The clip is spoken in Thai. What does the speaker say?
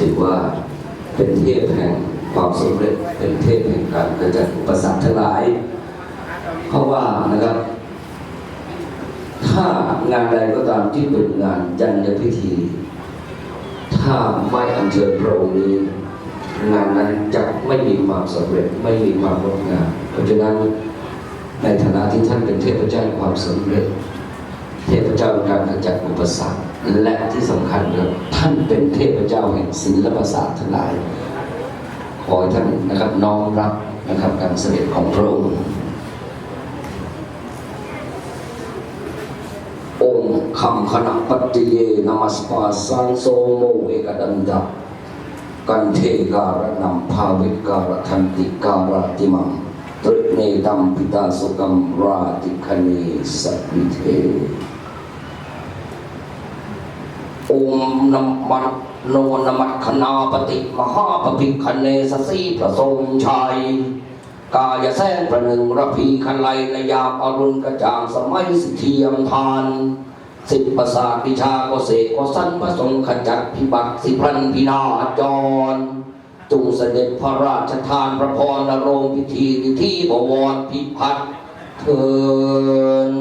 ถือว่าเป็นเทพแห่งความสำเร็จเป็นเทพแห่งการกระจัดอุปสรรคทั้งหลาย เพราะว่านะครับ ถ้างานใดก็ตามที่เป็นงานยันยพิธี ถ้าไม่อัญเชิญพระองค์นี้ งานนั้นจะไม่มีความสำเร็จไม่มีความงดงามเพราะฉะนั้นในฐานะที่ท่านเป็นเทพเจ้าแห่งความสำเร็จ เทพเจ้าแห่งการขจัดอุปสรรคและที่สำคัญครับท่านเป็นเทพเจ้าแห่งศิลปศาสตร์ทั้งหลาย ขอให้ท่านนะครับน้อมรับนะครับการเสด็จของพระองค์องค์คำขณะปัจเจเยนามัสปาสังโซโมเอกดันดากันเทการะนำภาวิการะทันติการะติมังตริเนตัมปิตาสุกัมราติคเนสัพพิเท องค์นมัตโนนมัตคณาปฏิมหาปภิคเนสสีประทรงชัย กายแสนประหนึ่งระพีคันไลในยามอรุณกระจ่างสมัยสิเทียมทาน สิบประสาทวิชาก็เสกก็สั้นพระทรงขจัดพิบัติสิพลันพินาจรจงเสด็จพระราชทานพระพรนรงพิธีที่บวรพิพัฒน์เทิน